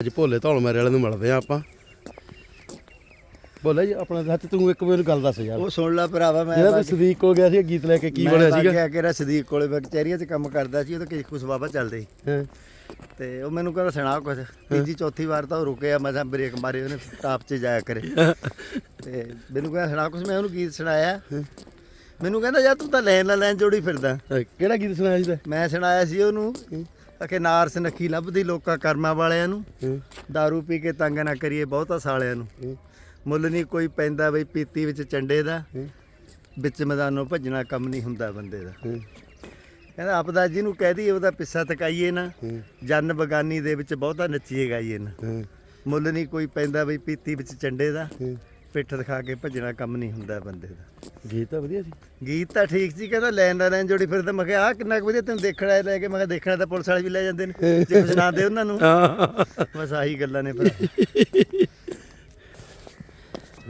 ਅੱਜ ਭੋਲੇ ਧੌਲ ਮੇਰੇ ਵਾਲੇ ਨੂੰ ਮਿਲਦੇ ਆ ਆਪਾਂ। ਭੋਲੇ ਜੀ ਆਪਣਾ ਸੱਚ ਤੂੰ ਇੱਕ ਮੈਨੂੰ ਗੱਲ ਦੱਸ ਯਾਰ। ਉਹ ਸੁਣ ਲੈ ਭਰਾਵਾ ਮੈਂ ਜਿਹੜਾ ਤੂੰ ਸਦੀਕ ਕੋਲ ਗਿਆ ਸੀ ਗੀਤ ਲੈ ਕੇ ਕੀ ਬਣਿਆ ਸੀਗਾ? ਸੀਗਾ ਕਿ ਸਦੀਕ ਕੋਲੇ ਮੈਂ ਕਚਹਿਰੀਆਂ 'ਚ ਕੰਮ ਕਰਦਾ ਸੀ ਉਹ ਤਾਂ ਕਿਸੇ ਕੁਸ ਬਾਬਾ ਚੱਲਦੇ ਤੇ ਉਹ ਮੈਨੂੰ ਕਹਿੰਦਾ ਸੁਣਾ ਕੁਝ ਤੀਜੀ ਚੌਥੀ ਵਾਰ ਤਾਂ ਉਹ ਰੁਕਿਆ ਮੈਂ ਤਾਂ ਬ੍ਰੇਕ ਮਾਰੇ ਉਹਨੇ ਟਾਪ 'ਚ ਜਾਇਆ ਕਰੇ। ਤੇ ਮੈਨੂੰ ਕਹਿੰਦਾ ਸੁਣਾ ਕੁਝ ਮੈਂ ਉਹਨੂੰ ਗੀਤ ਸੁਣਾਇਆ। ਮੈਨੂੰ ਕਹਿੰਦਾ ਯਾਰ ਤੂੰ ਤਾਂ ਲੈਣ ਲੈ ਲੈਣ ਜੋੜੀ ਫਿਰਦਾ। ਕਿਹੜਾ ਗੀਤ ਸੁਣਾਇਆ ਸੀ ਮੈਂ ਸੁਣਾਇਆ ਸੀ ਉਹਨੂੰ ਅਖੇ ਨਾਰਸ ਨੱਖੀ ਲੱਭਦੀ ਲੋਕਾਂ ਕਰਮਾਂ ਵਾਲਿਆਂ ਨੂੰ। दारू ਪੀ ਕੇ ਤੰਗ ਨਾ ਕਰੀਏ ਬਹੁਤਾ ਸਾਲਿਆਂ ਨੂੰ। ਮੁੱਲ ਨਹੀਂ ਕੋਈ ਪੈਂਦਾ ਬਈ ਪੀਤੀ ਵਿੱਚ ਚੰਡੇ ਦਾ। ਵਿੱਚ ਮੈਦਾਨੋਂ ਭੱਜਣਾ ਕੰਮ ਨਹੀਂ ਹੁੰਦਾ ਬੰਦੇ ਦਾ। ਕਹਿੰਦਾ ਆਪਦਾ ਜਿਹਨੂੰ ਕਹਿ ਦਈਏ ਉਹਦਾ ਪਿੱਛਾ ਤਕਾਈਏ ਨਾ। ਜਨ ਬਗਾਨੀ ਦੇ ਵਿੱਚ ਬਹੁਤਾ ਨੱਚੀਏ ਗਾਈਏ ਨਾ। ਮੁੱਲ ਨਹੀਂ ਕੋਈ ਪੈਂਦਾ ਬਈ ਪੀਤੀ ਵਿੱਚ ਚੰਡੇ ਦਾ। ਪਿੱਠ ਦਿਖਾ ਕੇ ਭੱਜਣਾ ਕੰਮ ਨਹੀਂ ਹੁੰਦਾ ਬੰਦੇ ਦਾ। ਗੀਤ ਤਾਂ ਵਧੀਆ ਸੀ। ਗੀਤ ਤਾਂ ਠੀਕ ਸੀ ਕਹਿੰਦਾ ਲੈਣ ਦਾ ਲੈਣ ਜੋੜੀ ਫਿਰਦਾ ਮੈਂ ਕਿਹਾ ਆ ਕਿੰਨਾ ਕੁ ਵਧੀਆ ਤੈਨੂੰ ਦੇਖਣਾ ਹੈ ਲੈ ਕੇ ਮੈਂ ਕਿਹਾ ਦੇਖਣਾ ਤਾਂ ਪੁਲਿਸ ਵਾਲੇ ਵੀ ਲੈ ਜਾਂਦੇ ਨੇ ਜੇ ਕੁਝ ਨਾ ਦੇ ਉਹਨਾਂ ਨੂੰ। ਬਸ ਆਹੀ ਗੱਲਾਂ ਨੇ ਫਿਰ